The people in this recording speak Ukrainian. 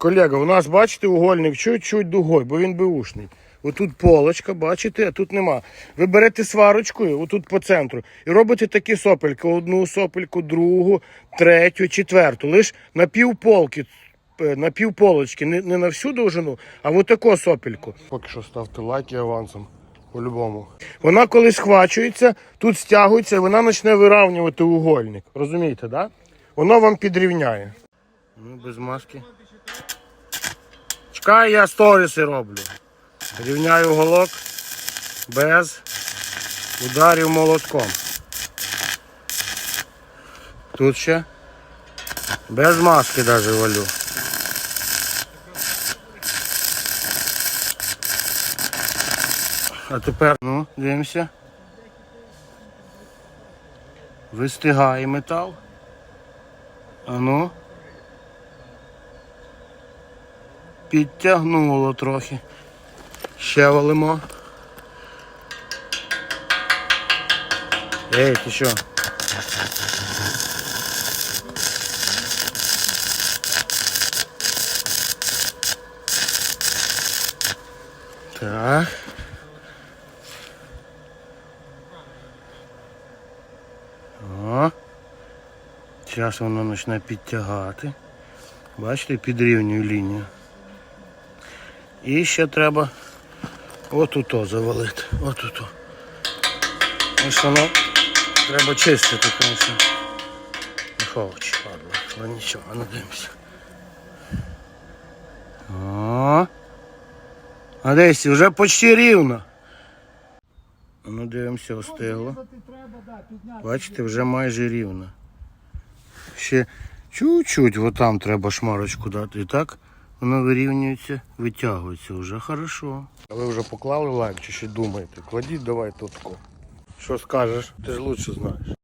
колега, у нас, бачите, угольник чуть-чуть дугой, бо він беушний. Отут полочка, бачите, а тут нема. Ви берете сварочкою, отут по центру, і робите такі сопельки. Одну сопельку, другу, третю, четверту. Лиш на півполки, е, на півполочки, не, не на всю довжину, а в таку сопельку. Поки що ставте лайки авансом. По-любому. Вона коли схвачується, тут стягується, і вона почне вирівнювати угольник. Розумієте, так? Да? Воно вам підрівняє. Ну, без маски. Чекай, я сторіси роблю. Рівняю голок без ударів молотком. Тут ще без маски навіть валю. А тепер, ну, дивимося. Вистигає метал. А ну. Підтягнуло трохи. Ще валимо. Ей, ти що? Так. О. Зараз воно почне підтягати. Бачите, підрівнюю лінію. І ще треба отут завалити. Отут. Ось воно треба чистити, звісно. Михайлович, ладно, але нічого, ну дивимося. О. А десь вже почти рівно. Ну дивимося, остигло. Бачите, вже майже рівно. Ще чуть-чуть отам треба шмарочку дати. І так воно вирівнюється, витягується вже хорошо. А ви вже поклали лайк чи ще думаєте? Кладіть давайте отко. Що скажеш? Ти ж лучше знаєш.